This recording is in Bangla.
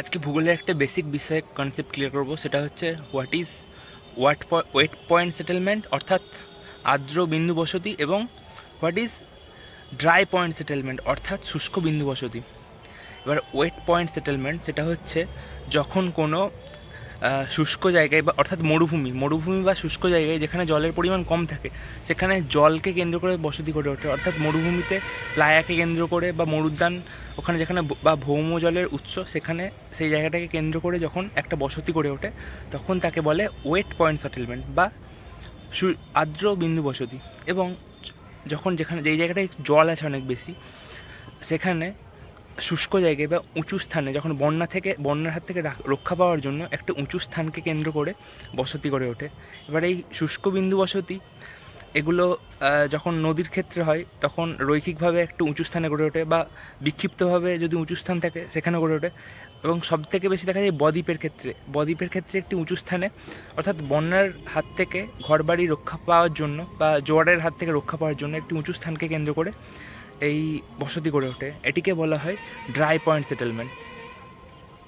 আজকে ভূগোলের একটা বেসিক বিষয় কনসেপ্ট ক্লিয়ার করব, সেটা হচ্ছে what is what wet point settlement অর্থাৎ আর্দ্র বিন্দু বসতি এবং what is dry point settlement অর্থাৎ শুষ্ক বিন্দু বসতি। এবার ওয়েট পয়েন্ট সেটেলমেন্ট সেটা হচ্ছে যখন কোনো শুষ্ক জায়গায় বা, অর্থাৎ মরুভূমি মরুভূমি বা শুষ্ক জায়গায় যেখানে জলের পরিমাণ কম থাকে, সেখানে জলকে কেন্দ্র করে বসতি গড়ে ওঠে। অর্থাৎ মরুভূমিতে প্লায়াকে কেন্দ্র করে বা মরুদ্যান ওখানে যেখানে বা ভৌম জলের উৎস, সেখানে সেই জায়গাটাকে কেন্দ্র করে যখন একটা বসতি গড়ে ওঠে, তখন তাকে বলে ওয়েট পয়েন্ট সেটেলমেন্ট বা আর্দ্র বিন্দু বসতি। এবং যখন যেখানে, যেই জায়গাটায় জল আছে অনেক বেশি, সেখানে শুষ্ক জায়গায় বা উঁচু স্থানে, যখন বন্যা থেকে, বন্যার হাত থেকে রক্ষা পাওয়ার জন্য একটা উঁচু স্থানকে কেন্দ্র করে বসতি গড়ে ওঠে। এবার এই শুষ্ক বিন্দু বসতি এগুলো যখন নদীর ক্ষেত্রে হয়, তখন রৈখিকভাবে একটু উঁচু স্থানে গড়ে ওঠে বা বিক্ষিপ্তভাবে যদি উঁচু স্থান থাকে, সেখানে গড়ে ওঠে। এবং সব থেকে বেশি দেখা যায় বদ্বীপের ক্ষেত্রে। বদ্বীপের ক্ষেত্রে একটি উঁচু স্থানে, অর্থাৎ বন্যার হাত থেকে ঘরবাড়ি রক্ষা পাওয়ার জন্য বা জোয়ারের হাত থেকে রক্ষা পাওয়ার জন্য একটি উঁচু স্থানকে কেন্দ্র করে এই বসতি গড়ে ওঠে। এটিকে বলা হয় ড্রাই পয়েন্ট সেটেলমেন্ট।